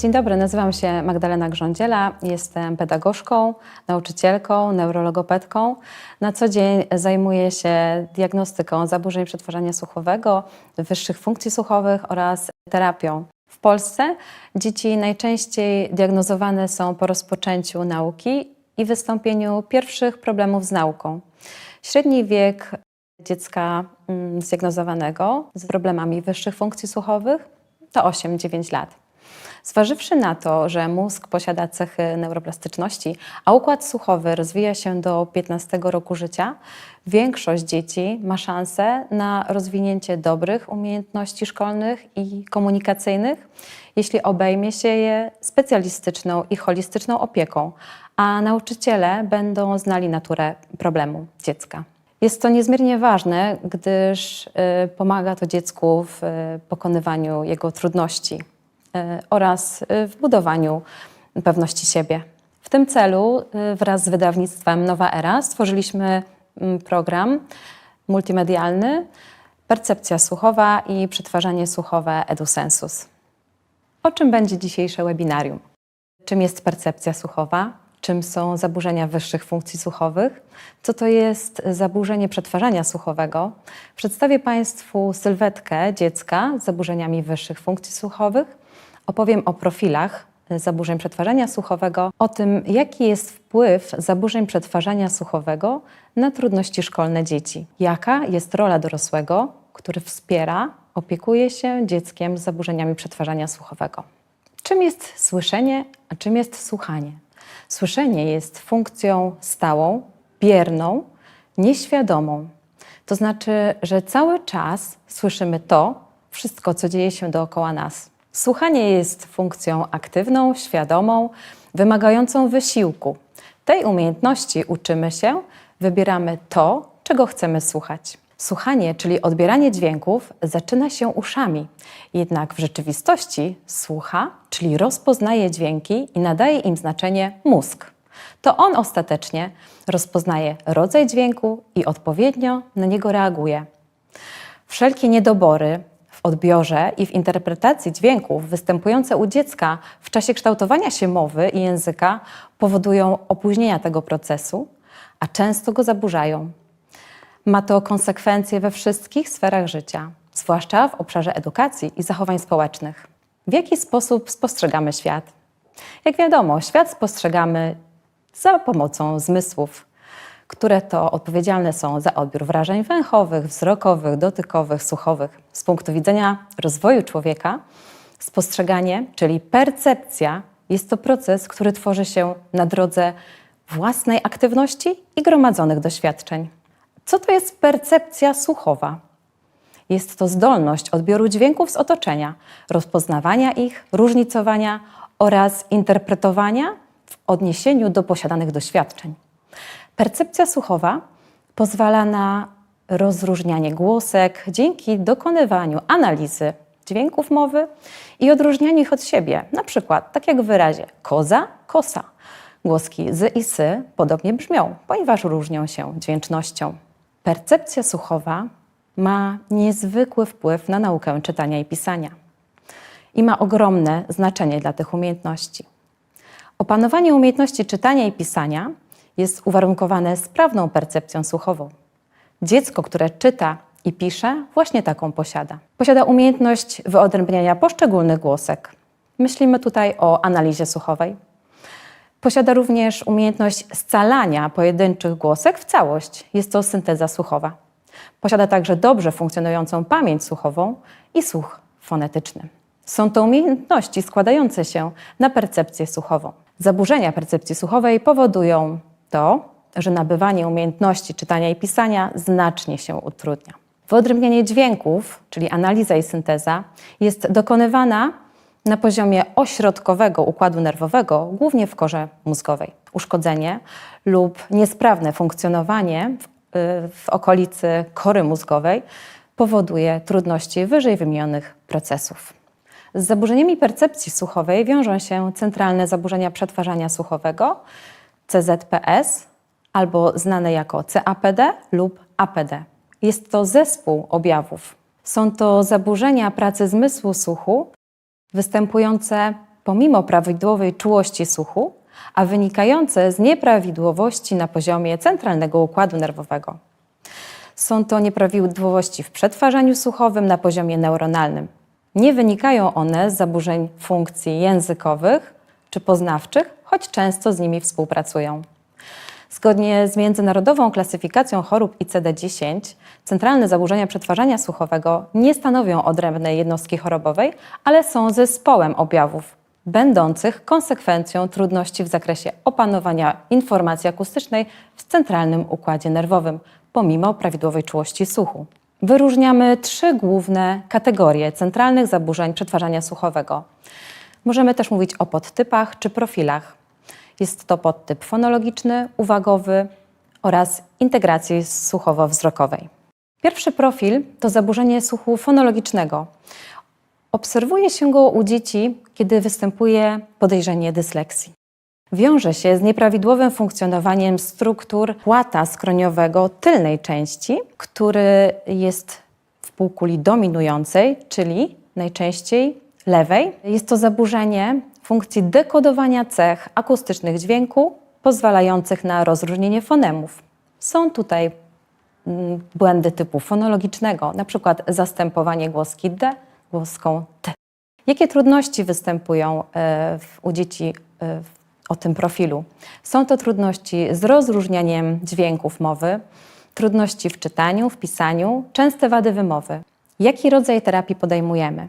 Dzień dobry, nazywam się Magdalena Grządziela, jestem pedagogzką, nauczycielką, neurologopedką. Na co dzień zajmuję się diagnostyką zaburzeń przetwarzania słuchowego, wyższych funkcji słuchowych oraz terapią. W Polsce dzieci najczęściej diagnozowane są po rozpoczęciu nauki i wystąpieniu pierwszych problemów z nauką. Średni wiek dziecka mm, zdiagnozowanego z problemami wyższych funkcji słuchowych to 8-9 lat. Zważywszy na to, że mózg posiada cechy neuroplastyczności, a układ słuchowy rozwija się do 15 roku życia, większość dzieci ma szansę na rozwinięcie dobrych umiejętności szkolnych i komunikacyjnych, jeśli obejmie się je specjalistyczną i holistyczną opieką, a nauczyciele będą znali naturę problemu dziecka. Jest to niezmiernie ważne, gdyż y, pomaga to dziecku w y, pokonywaniu jego trudności oraz y, w budowaniu pewności siebie. W tym celu y, wraz z wydawnictwem Nowa Era stworzyliśmy mm, program multimedialny Percepcja słuchowa i przetwarzanie słuchowe EduSensus. O czym będzie dzisiejsze webinarium? Czym jest percepcja słuchowa? Czym są zaburzenia wyższych funkcji słuchowych? Co to jest zaburzenie przetwarzania słuchowego? Przedstawię Państwu sylwetkę dziecka z zaburzeniami wyższych funkcji słuchowych. Opowiem o profilach zaburzeń przetwarzania słuchowego, o tym, jaki jest wpływ zaburzeń przetwarzania słuchowego na trudności szkolne dzieci, jaka jest rola dorosłego, który wspiera, opiekuje się dzieckiem z zaburzeniami przetwarzania słuchowego. Czym jest słyszenie, a czym jest słuchanie? Słyszenie jest funkcją stałą, bierną, nieświadomą. To znaczy, że cały czas słyszymy to, wszystko, co dzieje się dookoła nas. Słuchanie jest funkcją aktywną, świadomą, wymagającą wysiłku. Tej umiejętności uczymy się, wybieramy to, czego chcemy słuchać. Słuchanie, czyli odbieranie dźwięków, zaczyna się uszami, jednak w rzeczywistości słucha, czyli rozpoznaje dźwięki i nadaje im znaczenie mózg. To on ostatecznie rozpoznaje rodzaj dźwięku i odpowiednio na niego reaguje. Wszelkie niedobory w odbiorze i w interpretacji dźwięków występujące u dziecka w czasie kształtowania się mowy i języka powodują opóźnienia tego procesu, a często go zaburzają. Ma to konsekwencje we wszystkich sferach życia, zwłaszcza w obszarze edukacji i zachowań społecznych. W jaki sposób spostrzegamy świat? Jak wiadomo, świat spostrzegamy za pomocą zmysłów, które to odpowiedzialne są za odbiór wrażeń węchowych, wzrokowych, dotykowych, słuchowych. Z punktu widzenia rozwoju człowieka, spostrzeganie, czyli percepcja, jest to proces, który tworzy się na drodze własnej aktywności i gromadzonych doświadczeń. Co to jest percepcja słuchowa? Jest to zdolność odbioru dźwięków z otoczenia, rozpoznawania ich, różnicowania oraz interpretowania w odniesieniu do posiadanych doświadczeń. Percepcja słuchowa pozwala na rozróżnianie głosek dzięki dokonywaniu analizy dźwięków mowy i odróżnianiu ich od siebie. Na przykład, tak jak w wyrazie koza, kosa. Głoski z i sy podobnie brzmią, ponieważ różnią się dźwięcznością. Percepcja słuchowa ma niezwykły wpływ na naukę czytania i pisania i ma ogromne znaczenie dla tych umiejętności. Opanowanie umiejętności czytania i pisania jest uwarunkowane sprawną percepcją słuchową. Dziecko, które czyta i pisze, właśnie taką posiada. Posiada umiejętność wyodrębniania poszczególnych głosek. Myślimy tutaj o analizie słuchowej. Posiada również umiejętność scalania pojedynczych głosek w całość. Jest to synteza słuchowa. Posiada także dobrze funkcjonującą pamięć słuchową i słuch fonetyczny. Są to umiejętności składające się na percepcję słuchową. Zaburzenia percepcji słuchowej powodują to, że nabywanie umiejętności czytania i pisania znacznie się utrudnia. Wyodrębnianie dźwięków, czyli analiza i synteza, jest dokonywana na poziomie ośrodkowego układu nerwowego, głównie w korze mózgowej. Uszkodzenie lub niesprawne funkcjonowanie w, w okolicy kory mózgowej powoduje trudności wyżej wymienionych procesów. Z zaburzeniami percepcji słuchowej wiążą się centralne zaburzenia przetwarzania słuchowego, CZPS, albo znane jako CAPD lub APD. Jest to zespół objawów. Są to zaburzenia pracy zmysłu słuchu, występujące pomimo prawidłowej czułości słuchu, a wynikające z nieprawidłowości na poziomie centralnego układu nerwowego. Są to nieprawidłowości w przetwarzaniu słuchowym na poziomie neuronalnym. Nie wynikają one z zaburzeń funkcji językowych czy poznawczych, choć często z nimi współpracują. Zgodnie z międzynarodową klasyfikacją chorób ICD-10, centralne zaburzenia przetwarzania słuchowego nie stanowią odrębnej jednostki chorobowej, ale są zespołem objawów, będących konsekwencją trudności w zakresie opanowania informacji akustycznej w centralnym układzie nerwowym, pomimo prawidłowej czułości słuchu. Wyróżniamy trzy główne kategorie centralnych zaburzeń przetwarzania słuchowego. Możemy też mówić o podtypach czy profilach. Jest to podtyp fonologiczny, uwagowy oraz integracji słuchowo-wzrokowej. Pierwszy profil to zaburzenie słuchu fonologicznego. Obserwuje się go u dzieci, kiedy występuje podejrzenie dysleksji. Wiąże się z nieprawidłowym funkcjonowaniem struktur płata skroniowego tylnej części, który jest w półkuli dominującej, czyli najczęściej lewej. Jest to zaburzenie funkcji dekodowania cech akustycznych dźwięku, pozwalających na rozróżnienie fonemów. Są tutaj mm, błędy typu fonologicznego, na przykład zastępowanie głoski D głoską T. Jakie trudności występują e, u dzieci e, o tym profilu? Są to trudności z rozróżnianiem dźwięków mowy, trudności w czytaniu, w pisaniu, częste wady wymowy. Jaki rodzaj terapii podejmujemy?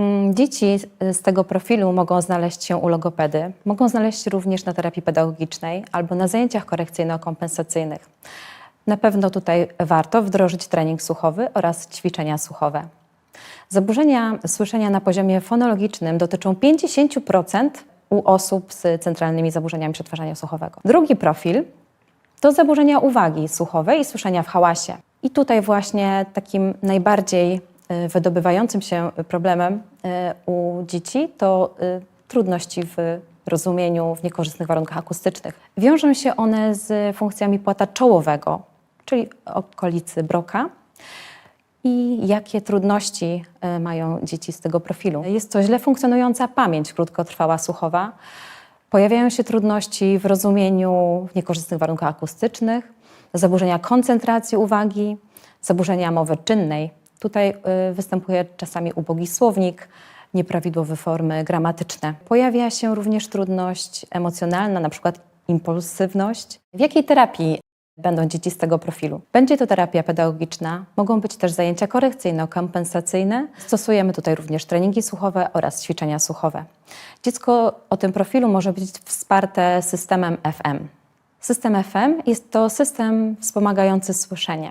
Mm, Dzieci z- tego profilu mogą znaleźć się u logopedy, mogą znaleźć się również na terapii pedagogicznej albo na zajęciach korekcyjno-kompensacyjnych. Na pewno tutaj warto wdrożyć trening słuchowy oraz ćwiczenia słuchowe. Zaburzenia słyszenia na poziomie fonologicznym dotyczą 50% u osób z centralnymi zaburzeniami przetwarzania słuchowego. Drugi profil to zaburzenia uwagi słuchowej i słyszenia w hałasie. I tutaj właśnie takim najbardziej wydobywającym się problemem y, u dzieci to y, trudności w rozumieniu w niekorzystnych warunkach akustycznych. Wiążą się one z funkcjami płata czołowego, czyli okolicy broka. I jakie trudności e, mają dzieci z tego profilu? Jest to źle funkcjonująca pamięć krótkotrwała słuchowa. Pojawiają się trudności w rozumieniu w niekorzystnych warunkach akustycznych, zaburzenia koncentracji uwagi, zaburzenia mowy czynnej. Tutaj y, występuje czasami ubogi słownik, nieprawidłowe formy gramatyczne. Pojawia się również trudność emocjonalna, na przykład impulsywność. W jakiej terapii będą dzieci z tego profilu? Będzie to terapia pedagogiczna, mogą być też zajęcia korekcyjno-kompensacyjne. Stosujemy tutaj również treningi słuchowe oraz ćwiczenia słuchowe. Dziecko o tym profilu może być wsparte systemem FM. System FM jest to system wspomagający słyszenie.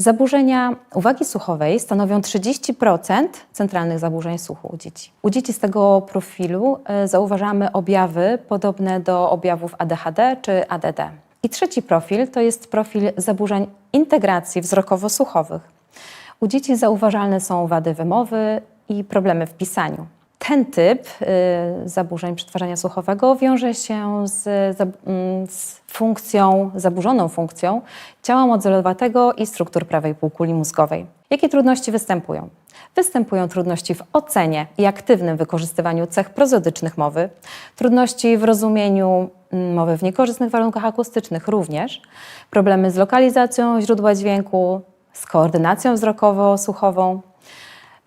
Zaburzenia uwagi słuchowej stanowią 30% centralnych zaburzeń słuchu u dzieci. U dzieci z tego profilu e, zauważamy objawy podobne do objawów ADHD czy ADD. I trzeci profil to jest profil zaburzeń integracji wzrokowo-słuchowych. U dzieci zauważalne są wady wymowy i problemy w pisaniu. Ten typ y, zaburzeń przetwarzania słuchowego wiąże się z, mm, z funkcją, zaburzoną funkcją ciała modelowatego i struktur prawej półkuli mózgowej. Jakie trudności występują? Występują trudności w ocenie i aktywnym wykorzystywaniu cech prozodycznych mowy, trudności w rozumieniu mm, mowy w niekorzystnych warunkach akustycznych również, problemy z lokalizacją źródła dźwięku, z koordynacją wzrokowo-słuchową,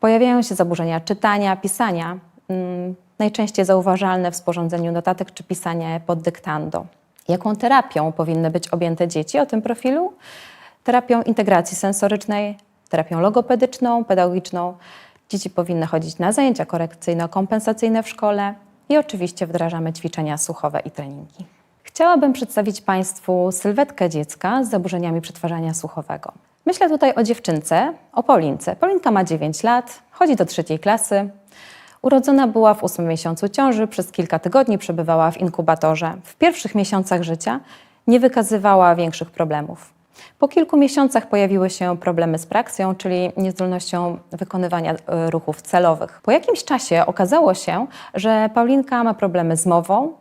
Pojawiają się zaburzenia czytania, pisania, mm, najczęściej zauważalne w sporządzeniu notatek czy pisanie pod dyktando. Jaką terapią powinny być objęte dzieci o tym profilu? Terapią integracji sensorycznej, terapią logopedyczną, pedagogiczną. Dzieci powinny chodzić na zajęcia korekcyjno-kompensacyjne w szkole i oczywiście wdrażamy ćwiczenia słuchowe i treningi. Chciałabym przedstawić Państwu sylwetkę dziecka z zaburzeniami przetwarzania słuchowego. Myślę tutaj o dziewczynce, o Paulince. Paulinka ma 9 lat, chodzi do trzeciej klasy. Urodzona była w ósmym miesiącu ciąży, przez kilka tygodni przebywała w inkubatorze. W pierwszych miesiącach życia nie wykazywała większych problemów. Po kilku miesiącach pojawiły się problemy z praksją, czyli niezdolnością wykonywania e, ruchów celowych. Po jakimś czasie okazało się, że Paulinka ma problemy z mową,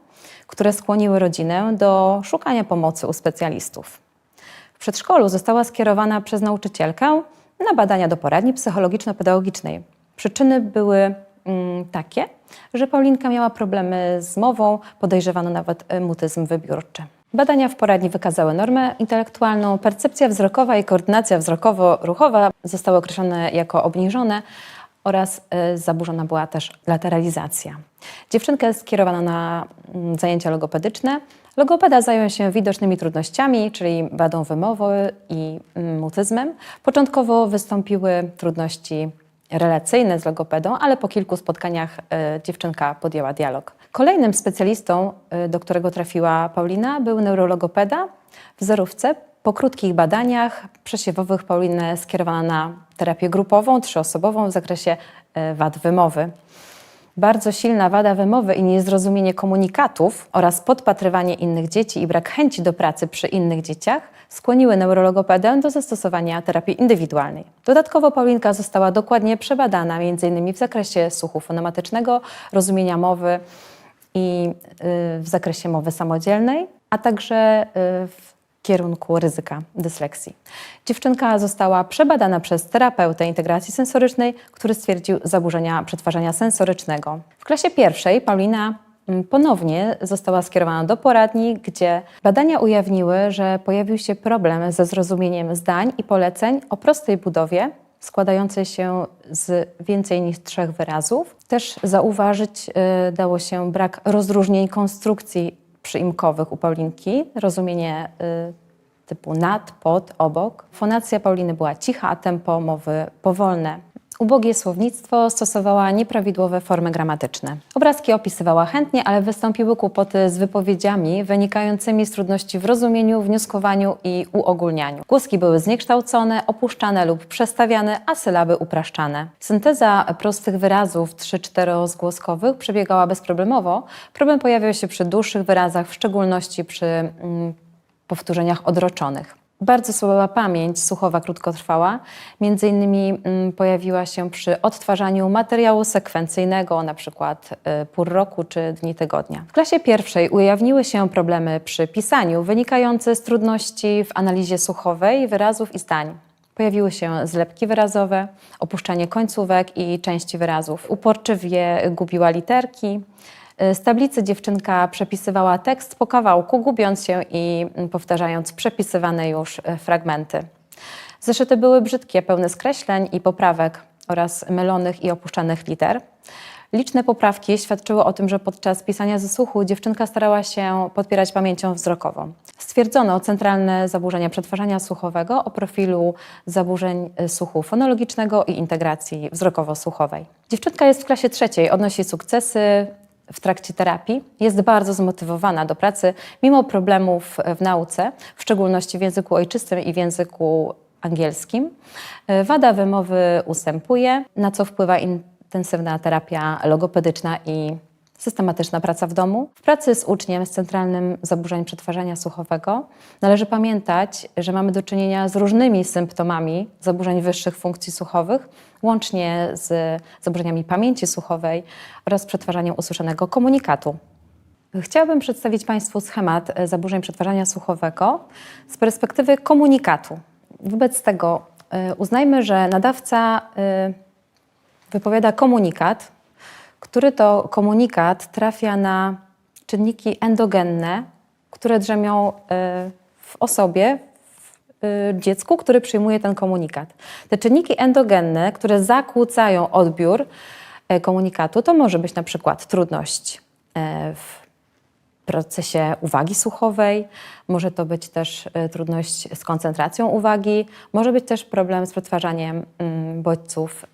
które skłoniły rodzinę do szukania pomocy u specjalistów. Przedszkolu została skierowana przez nauczycielkę na badania do poradni psychologiczno-pedagogicznej. Przyczyny były mm, takie, że Paulinka miała problemy z mową, podejrzewano nawet mutyzm wybiórczy. Badania w poradni wykazały normę intelektualną, percepcja wzrokowa i koordynacja wzrokowo-ruchowa zostały określone jako obniżone oraz e, zaburzona była też lateralizacja. Dziewczynkę skierowano na mm, zajęcia logopedyczne. Logopeda zajął się widocznymi trudnościami, czyli wadą wymowy i mm, mutyzmem. Początkowo wystąpiły trudności relacyjne z logopedą, ale po kilku spotkaniach e, dziewczynka podjęła dialog. Kolejnym specjalistą, e, do którego trafiła Paulina, był neurologopeda w zerówce. Po krótkich badaniach przesiewowych Paulinę skierowano na terapię grupową, trzyosobową w zakresie e, wad wymowy. Bardzo silna wada wymowy i niezrozumienie komunikatów oraz podpatrywanie innych dzieci i brak chęci do pracy przy innych dzieciach skłoniły neurologopedę do zastosowania terapii indywidualnej. Dodatkowo Paulinka została dokładnie przebadana m.in. w zakresie słuchu fonematycznego, rozumienia mowy i y, w zakresie mowy samodzielnej, a także y, w kierunku ryzyka dysleksji. Dziewczynka została przebadana przez terapeutę integracji sensorycznej, który stwierdził zaburzenia przetwarzania sensorycznego. W klasie pierwszej Paulina mm, ponownie została skierowana do poradni, gdzie badania ujawniły, że pojawił się problem ze zrozumieniem zdań i poleceń o prostej budowie, składającej się z więcej niż trzech wyrazów. Też zauważyć y, dało się brak rozróżnień konstrukcji przyimkowych u Paulinki, rozumienie y, typu nad, pod, obok. Fonacja Pauliny była cicha, a tempo mowy powolne. Ubogie słownictwo stosowała nieprawidłowe formy gramatyczne. Obrazki opisywała chętnie, ale wystąpiły kłopoty z wypowiedziami wynikającymi z trudności w rozumieniu, wnioskowaniu i uogólnianiu. Głoski były zniekształcone, opuszczane lub przestawiane, a sylaby upraszczane. Synteza prostych wyrazów 3-4 zgłoskowych przebiegała bezproblemowo. Problem pojawiał się przy dłuższych wyrazach, w szczególności przy mm, powtórzeniach odroczonych. Bardzo słaba pamięć słuchowa krótkotrwała. Między innymi mm, pojawiła się przy odtwarzaniu materiału sekwencyjnego, na przykład y, pór roku czy dni tygodnia. W klasie pierwszej ujawniły się problemy przy pisaniu wynikające z trudności w analizie słuchowej wyrazów i zdań. Pojawiły się zlepki wyrazowe, opuszczanie końcówek i części wyrazów. Uporczywie gubiła literki. Z tablicy dziewczynka przepisywała tekst po kawałku, gubiąc się i powtarzając przepisywane już e, fragmenty. Zeszyty były brzydkie, pełne skreśleń i poprawek oraz mylonych i opuszczanych liter. Liczne poprawki świadczyły o tym, że podczas pisania ze słuchu dziewczynka starała się podpierać pamięcią wzrokową. Stwierdzono centralne zaburzenia przetwarzania słuchowego o profilu zaburzeń e, słuchu fonologicznego i integracji wzrokowo-słuchowej. Dziewczynka jest w klasie trzeciej, odnosi sukcesy w trakcie terapii jest bardzo zmotywowana do pracy, mimo problemów w nauce, w szczególności w języku ojczystym i w języku angielskim. Wada wymowy ustępuje, na co wpływa intensywna terapia logopedyczna i systematyczna praca w domu. W pracy z uczniem z centralnym zaburzeniem przetwarzania słuchowego należy pamiętać, że mamy do czynienia z różnymi symptomami zaburzeń wyższych funkcji słuchowych, łącznie z zaburzeniami pamięci słuchowej oraz przetwarzaniem usłyszanego komunikatu. Chciałabym przedstawić Państwu schemat zaburzeń przetwarzania słuchowego z perspektywy komunikatu. Wobec tego y, uznajmy, że nadawca y, wypowiada komunikat, który to komunikat trafia na czynniki endogenne, które drzemią y, w osobie, w y, dziecku, który przyjmuje ten komunikat. Te czynniki endogenne, które zakłócają odbiór y, komunikatu, to może być na przykład trudność w procesie uwagi słuchowej, może to być też trudność z koncentracją uwagi, może być też problem z przetwarzaniem mm, bodźców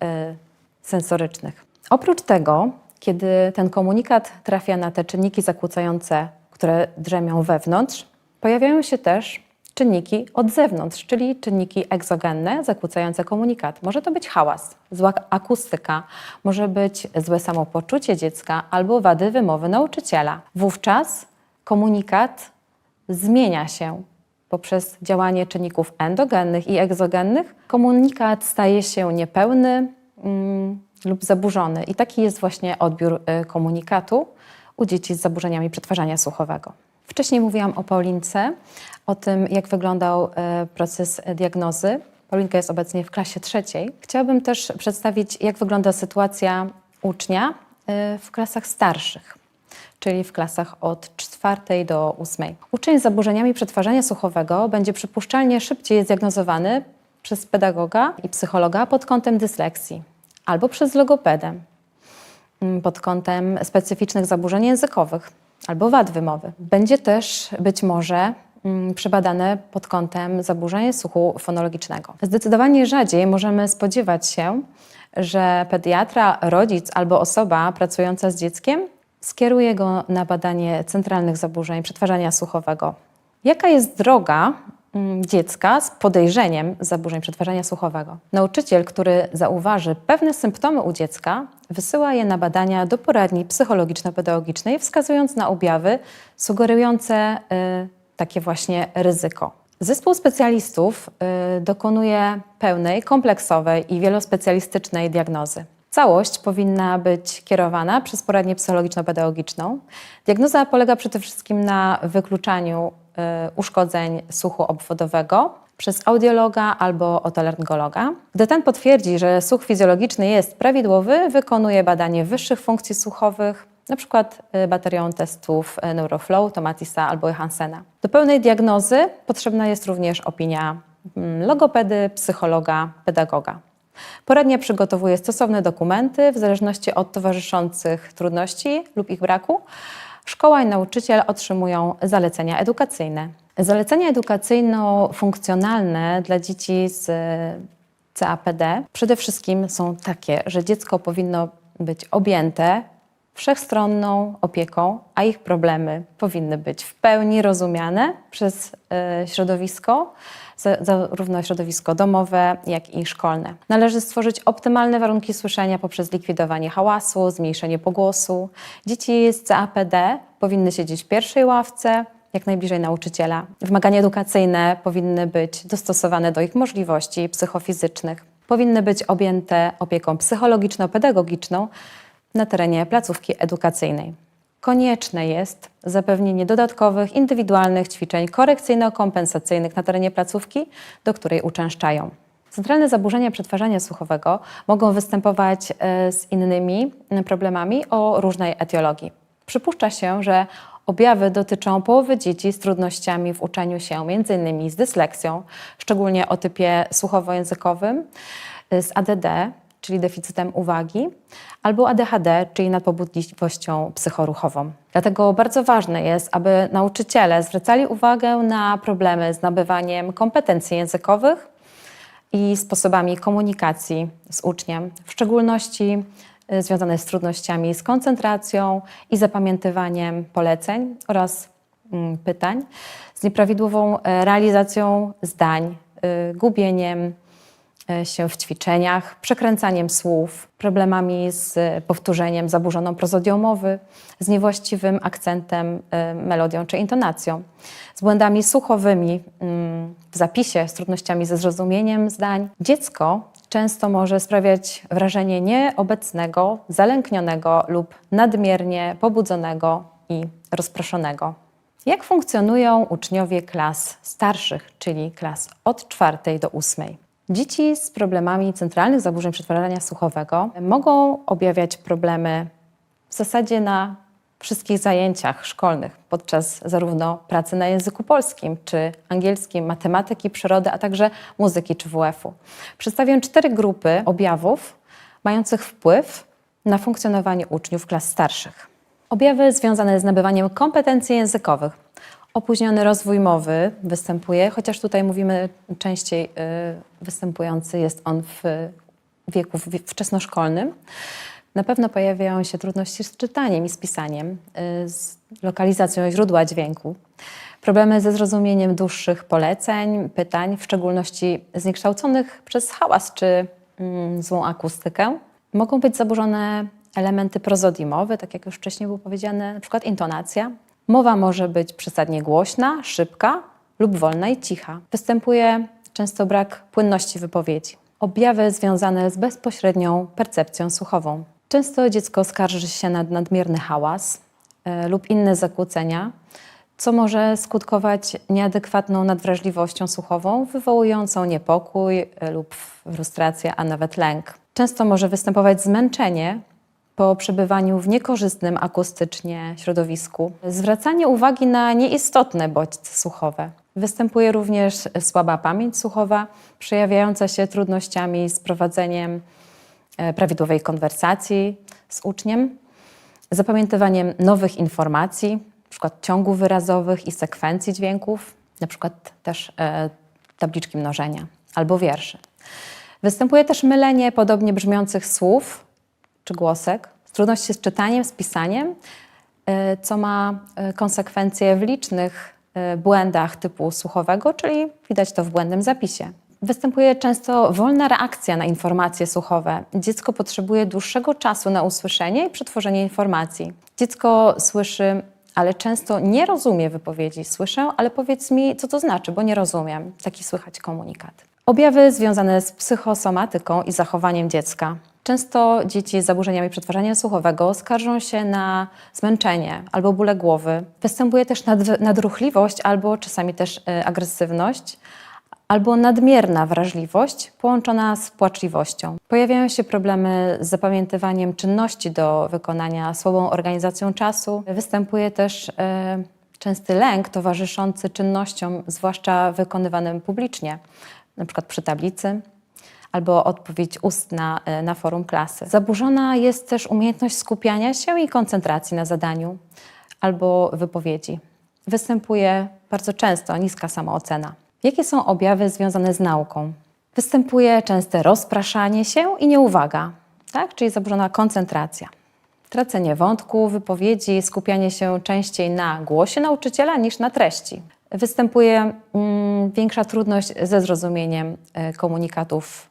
sensorycznych. Oprócz tego, kiedy ten komunikat trafia na te czynniki zakłócające, które drzemią wewnątrz, pojawiają się też czynniki od zewnątrz, czyli czynniki egzogenne zakłócające komunikat. Może to być hałas, zła akustyka, może być złe samopoczucie dziecka albo wady wymowy nauczyciela. Wówczas komunikat zmienia się poprzez działanie czynników endogennych i egzogennych. Komunikat staje się niepełny, mm, lub zaburzony. I taki jest właśnie odbiór y, komunikatu u dzieci z zaburzeniami przetwarzania słuchowego. Wcześniej mówiłam o Paulince, o tym, jak wyglądał y, proces diagnozy. Paulinka jest obecnie w klasie trzeciej. Chciałabym też przedstawić, jak wygląda sytuacja ucznia y, w klasach starszych, czyli w klasach od czwartej do ósmej. Uczeń z zaburzeniami przetwarzania słuchowego będzie przypuszczalnie szybciej zdiagnozowany przez pedagoga i psychologa pod kątem dysleksji albo przez logopedę mm, pod kątem specyficznych zaburzeń językowych albo wad wymowy. Będzie też być może mm, przebadane pod kątem zaburzeń słuchu fonologicznego. Zdecydowanie rzadziej możemy spodziewać się, że pediatra, rodzic albo osoba pracująca z dzieckiem skieruje go na badanie centralnych zaburzeń przetwarzania słuchowego. Jaka jest droga dziecka z podejrzeniem zaburzeń przetwarzania słuchowego? Nauczyciel, który zauważy pewne symptomy u dziecka, wysyła je na badania do poradni psychologiczno-pedagogicznej, wskazując na objawy sugerujące y, takie właśnie ryzyko. Zespół specjalistów y, dokonuje pełnej, kompleksowej i wielospecjalistycznej diagnozy. Całość powinna być kierowana przez poradnię psychologiczno-pedagogiczną. Diagnoza polega przede wszystkim na wykluczaniu uszkodzeń słuchu obwodowego przez audiologa albo otolarngologa. Gdy ten potwierdzi, że słuch fizjologiczny jest prawidłowy, wykonuje badanie wyższych funkcji słuchowych, przykład y, baterią testów y, Neuroflow, Tomatisa albo Hansena. Do pełnej diagnozy potrzebna jest również opinia mm, logopedy, psychologa, pedagoga. Poradnia przygotowuje stosowne dokumenty w zależności od towarzyszących trudności lub ich braku. Szkoła i nauczyciel otrzymują zalecenia edukacyjne. Zalecenia edukacyjno-funkcjonalne dla dzieci z CAPD przede wszystkim są takie, że dziecko powinno być objęte wszechstronną opieką, a ich problemy powinny być w pełni rozumiane przez e, środowisko, za- zarówno środowisko domowe, jak i szkolne. Należy stworzyć optymalne warunki słyszenia poprzez likwidowanie hałasu, zmniejszenie pogłosu. Dzieci z CAPD powinny siedzieć w pierwszej ławce, jak najbliżej nauczyciela. Wymagania edukacyjne powinny być dostosowane do ich możliwości psychofizycznych. Powinny być objęte opieką psychologiczno-pedagogiczną na terenie placówki edukacyjnej. Konieczne jest zapewnienie dodatkowych, indywidualnych ćwiczeń korekcyjno-kompensacyjnych na terenie placówki, do której uczęszczają. Centralne zaburzenia przetwarzania słuchowego mogą występować e, z innymi problemami o różnej etiologii. Przypuszcza się, że objawy dotyczą połowy dzieci z trudnościami w uczeniu się, m.in. z dysleksją, szczególnie o typie słuchowo-językowym, y, z ADD, czyli deficytem uwagi, albo ADHD, czyli nadpobudliwością psychoruchową. Dlatego bardzo ważne jest, aby nauczyciele zwracali uwagę na problemy z nabywaniem kompetencji językowych i sposobami komunikacji z uczniem, w szczególności y, związane z trudnościami z koncentracją i zapamiętywaniem poleceń oraz mm, pytań, z nieprawidłową e, realizacją zdań, y, gubieniem się w ćwiczeniach, przekręcaniem słów, problemami z e, powtórzeniem, zaburzoną prozodią mowy, z niewłaściwym akcentem, e, melodią czy intonacją, z błędami słuchowymi mm, w zapisie, z trudnościami ze zrozumieniem zdań. Dziecko często może sprawiać wrażenie nieobecnego, zalęknionego lub nadmiernie pobudzonego i rozproszonego. Jak funkcjonują uczniowie klas starszych, czyli klas od czwartej do ósmej? Dzieci z problemami centralnych zaburzeń przetwarzania słuchowego mogą objawiać problemy w zasadzie na wszystkich zajęciach szkolnych, podczas zarówno pracy na języku polskim, czy angielskim, matematyki, przyrody, a także muzyki czy WF-u. Przedstawię cztery grupy objawów mających wpływ na funkcjonowanie uczniów klas starszych. Objawy związane z nabywaniem kompetencji językowych. Opóźniony rozwój mowy występuje, chociaż tutaj mówimy częściej, y, występujący jest on w wieku wczesnoszkolnym. Na pewno pojawiają się trudności z czytaniem i z pisaniem, y, z lokalizacją źródła dźwięku. Problemy ze zrozumieniem dłuższych poleceń, pytań, w szczególności zniekształconych przez hałas czy mm, złą akustykę. Mogą być zaburzone elementy prozodii mowy, tak jak już wcześniej było powiedziane, na przykład intonacja. Mowa może być przesadnie głośna, szybka lub wolna i cicha. Występuje często brak płynności wypowiedzi. Objawy związane z bezpośrednią percepcją słuchową. Często dziecko skarży się na nadmierny hałas e, lub inne zakłócenia, co może skutkować nieadekwatną nadwrażliwością słuchową, wywołującą niepokój e, lub frustrację, a nawet lęk. Często może występować zmęczenie po przebywaniu w niekorzystnym akustycznie środowisku. Zwracanie uwagi na nieistotne bodźce słuchowe. Występuje również słaba pamięć słuchowa, przejawiająca się trudnościami z prowadzeniem e, prawidłowej konwersacji z uczniem, zapamiętywaniem nowych informacji, np. ciągów wyrazowych i sekwencji dźwięków, np. też e, tabliczki mnożenia albo wierszy. Występuje też mylenie podobnie brzmiących słów czy głosek, trudności z czytaniem, z pisaniem, e, co ma e, konsekwencje w licznych e, błędach typu słuchowego, czyli widać to w błędnym zapisie. Występuje często wolna reakcja na informacje słuchowe. Dziecko potrzebuje dłuższego czasu na usłyszenie i przetworzenie informacji. Dziecko słyszy, ale często nie rozumie wypowiedzi. Słyszę, ale powiedz mi, co to znaczy, bo nie rozumiem. Taki słychać komunikat. Objawy związane z psychosomatyką i zachowaniem dziecka. Często dzieci z zaburzeniami przetwarzania słuchowego skarżą się na zmęczenie albo bóle głowy. Występuje też nad, nadruchliwość albo czasami też y, agresywność, albo nadmierna wrażliwość połączona z płaczliwością. Pojawiają się problemy z zapamiętywaniem czynności do wykonania, słabą organizacją czasu. Występuje też y, częsty lęk towarzyszący czynnościom, zwłaszcza wykonywanym publicznie, przykład przy tablicy albo odpowiedź ustna e, na forum klasy. Zaburzona jest też umiejętność skupiania się i koncentracji na zadaniu albo wypowiedzi. Występuje bardzo często niska samoocena. Jakie są objawy związane z nauką? Występuje częste rozpraszanie się i nieuwaga, tak? czyli zaburzona koncentracja. Tracenie wątku, wypowiedzi, skupianie się częściej na głosie nauczyciela niż na treści. Występuje mm, większa trudność ze zrozumieniem y, komunikatów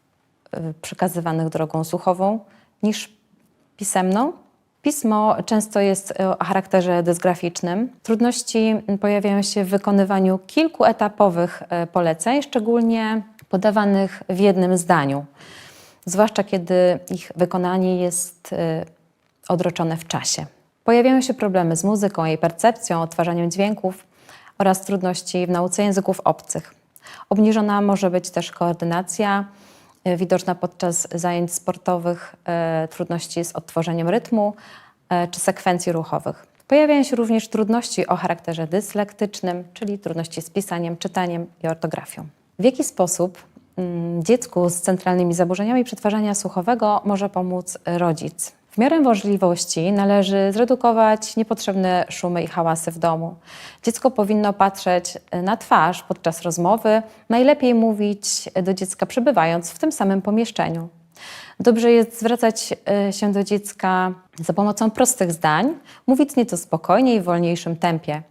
przekazywanych drogą słuchową niż pisemną. Pismo często jest y, o charakterze dysgraficznym. Trudności pojawiają się w wykonywaniu kilkuetapowych y, poleceń, szczególnie podawanych w jednym zdaniu, zwłaszcza kiedy ich wykonanie jest y, odroczone w czasie. Pojawiają się problemy z muzyką, jej percepcją, odtwarzaniem dźwięków oraz trudności w nauce języków obcych. Obniżona może być też koordynacja, y, widoczna podczas zajęć sportowych, y, trudności z odtworzeniem rytmu y, czy sekwencji ruchowych. Pojawiają się również trudności o charakterze dyslektycznym, czyli trudności z pisaniem, czytaniem i ortografią. W jaki sposób mm, dziecku z centralnymi zaburzeniami przetwarzania słuchowego może pomóc rodzic? W miarę możliwości należy zredukować niepotrzebne szumy i hałasy w domu. Dziecko powinno patrzeć na twarz podczas rozmowy, najlepiej mówić do dziecka przebywając w tym samym pomieszczeniu. Dobrze jest zwracać e, się do dziecka za pomocą prostych zdań, mówić nieco spokojniej i w wolniejszym tempie.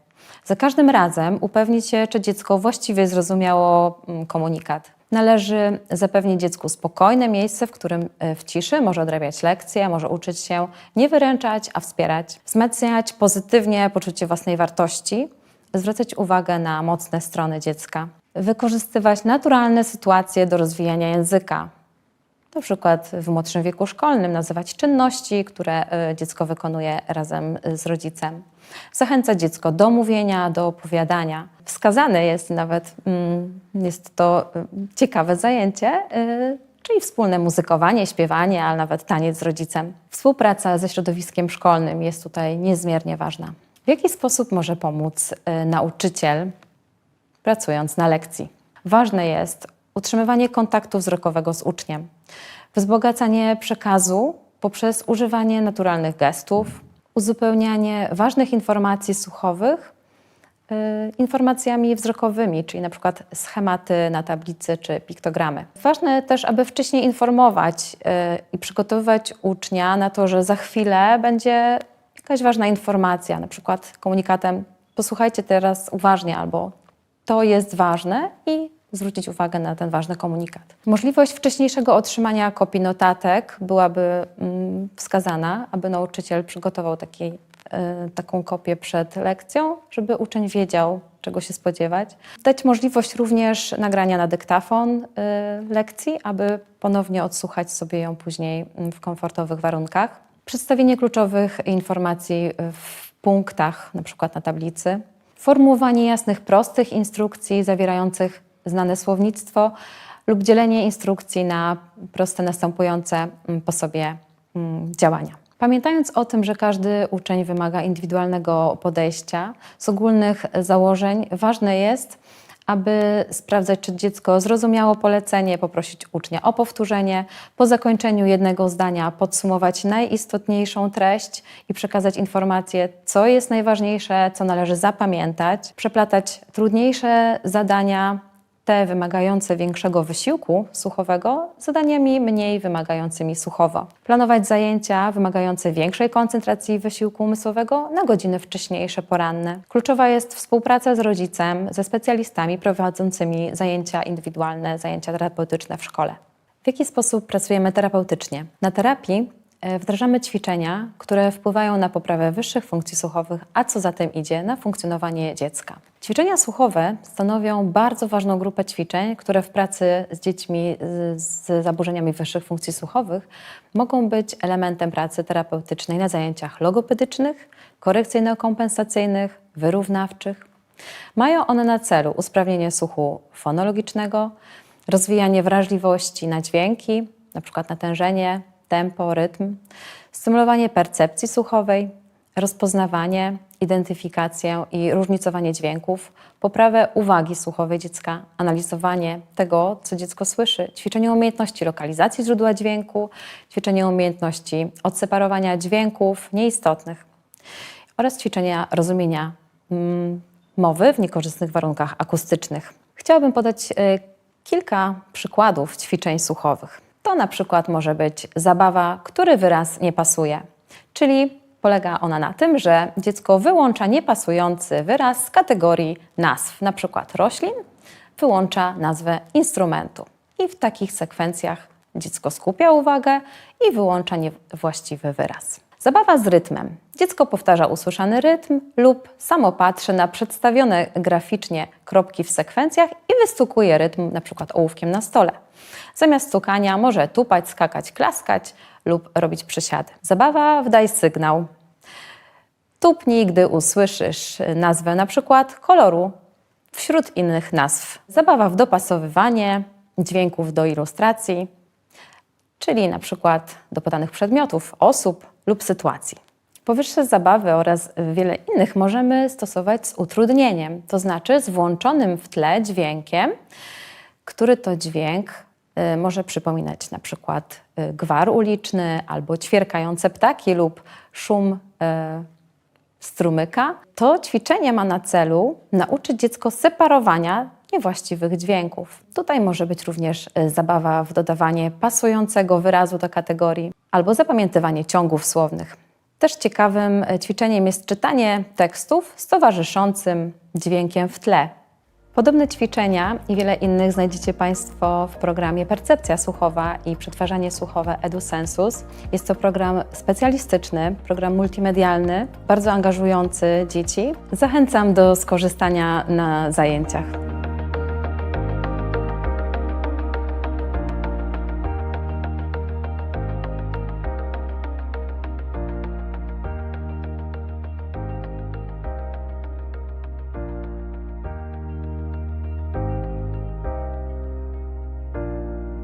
Za każdym razem upewnić się, czy dziecko właściwie zrozumiało mm, komunikat. Należy zapewnić dziecku spokojne miejsce, w którym e, w ciszy może odrabiać lekcje, może uczyć się, nie wyręczać, a wspierać, wzmacniać pozytywnie poczucie własnej wartości, zwracać uwagę na mocne strony dziecka, wykorzystywać naturalne sytuacje do rozwijania języka. Na przykład w młodszym wieku szkolnym nazywać czynności, które e, dziecko wykonuje razem z rodzicem. Zachęca dziecko do mówienia, do opowiadania. Wskazane jest nawet, mm, jest to y, ciekawe zajęcie, y, czyli wspólne muzykowanie, śpiewanie, ale nawet taniec z rodzicem. Współpraca ze środowiskiem szkolnym jest tutaj niezmiernie ważna. W jaki sposób może pomóc y, nauczyciel pracując na lekcji? Ważne jest utrzymywanie kontaktu wzrokowego z uczniem, wzbogacanie przekazu poprzez używanie naturalnych gestów, uzupełnianie ważnych informacji słuchowych y, informacjami wzrokowymi, czyli na przykład schematy na tablicy czy piktogramy. Ważne też, aby wcześniej informować y, i przygotowywać ucznia na to, że za chwilę będzie jakaś ważna informacja, na przykład komunikatem posłuchajcie teraz uważnie albo to jest ważne i zwrócić uwagę na ten ważny komunikat. Możliwość wcześniejszego otrzymania kopii notatek byłaby mm, wskazana, aby nauczyciel przygotował taki, y, taką kopię przed lekcją, żeby uczeń wiedział, czego się spodziewać. Dać możliwość również nagrania na dyktafon y, lekcji, aby ponownie odsłuchać sobie ją później mm, w komfortowych warunkach. Przedstawienie kluczowych informacji w punktach, na przykład na tablicy. Formułowanie jasnych, prostych instrukcji zawierających znane słownictwo lub dzielenie instrukcji na proste, następujące mm, po sobie mm, działania. Pamiętając o tym, że każdy uczeń wymaga indywidualnego podejścia, z ogólnych założeń ważne jest, aby sprawdzać, czy dziecko zrozumiało polecenie, poprosić ucznia o powtórzenie, po zakończeniu jednego zdania podsumować najistotniejszą treść i przekazać informację, co jest najważniejsze, co należy zapamiętać, przeplatać trudniejsze zadania te wymagające większego wysiłku słuchowego zadaniami mniej wymagającymi słuchowo. Planować zajęcia wymagające większej koncentracji wysiłku umysłowego na godziny wcześniejsze, poranne. Kluczowa jest współpraca z rodzicem, ze specjalistami prowadzącymi zajęcia indywidualne, zajęcia terapeutyczne w szkole. W jaki sposób pracujemy terapeutycznie? Na terapii wdrażamy ćwiczenia, które wpływają na poprawę wyższych funkcji słuchowych, a co za tym idzie, na funkcjonowanie dziecka. Ćwiczenia słuchowe stanowią bardzo ważną grupę ćwiczeń, które w pracy z dziećmi z zaburzeniami wyższych funkcji słuchowych mogą być elementem pracy terapeutycznej na zajęciach logopedycznych, korekcyjno-kompensacyjnych, wyrównawczych. Mają one na celu usprawnienie słuchu fonologicznego, rozwijanie wrażliwości na dźwięki, np. natężenie, tempo, rytm, stymulowanie percepcji słuchowej, rozpoznawanie, identyfikację i różnicowanie dźwięków, poprawę uwagi słuchowej dziecka, analizowanie tego, co dziecko słyszy, ćwiczenie umiejętności lokalizacji źródła dźwięku, ćwiczenie umiejętności odseparowania dźwięków nieistotnych oraz ćwiczenia rozumienia mm, mowy w niekorzystnych warunkach akustycznych. Chciałabym podać y, kilka przykładów ćwiczeń słuchowych. To na przykład może być zabawa, który wyraz nie pasuje, czyli polega ona na tym, że dziecko wyłącza niepasujący wyraz z kategorii nazw, na przykład roślin, wyłącza nazwę instrumentu. I w takich sekwencjach dziecko skupia uwagę i wyłącza niewłaściwy wyraz. Zabawa z rytmem. Dziecko powtarza usłyszany rytm lub samo patrzy na przedstawione graficznie kropki w sekwencjach i wystukuje rytm przykład ołówkiem na stole. Zamiast stukania może tupać, skakać, klaskać lub robić przysiady. Zabawa wdaj sygnał. Tupnij, gdy usłyszysz nazwę na przykład koloru wśród innych nazw. Zabawa w dopasowywanie dźwięków do ilustracji, czyli na przykład do podanych przedmiotów, osób lub sytuacji. Powyższe zabawy oraz wiele innych możemy stosować z utrudnieniem, to znaczy z włączonym w tle dźwiękiem, który to dźwięk może przypominać na przykład y, gwar uliczny albo ćwierkające ptaki lub szum y, strumyka. To ćwiczenie ma na celu nauczyć dziecko separowania niewłaściwych dźwięków. Tutaj może być również zabawa w dodawanie pasującego wyrazu do kategorii albo zapamiętywanie ciągów słownych. Też ciekawym ćwiczeniem jest czytanie tekstów z towarzyszącym dźwiękiem w tle. Podobne ćwiczenia i wiele innych znajdziecie Państwo w programie Percepcja Słuchowa i Przetwarzanie Słuchowe EduSensus. Jest to program specjalistyczny, program multimedialny, bardzo angażujący dzieci. Zachęcam do skorzystania na zajęciach.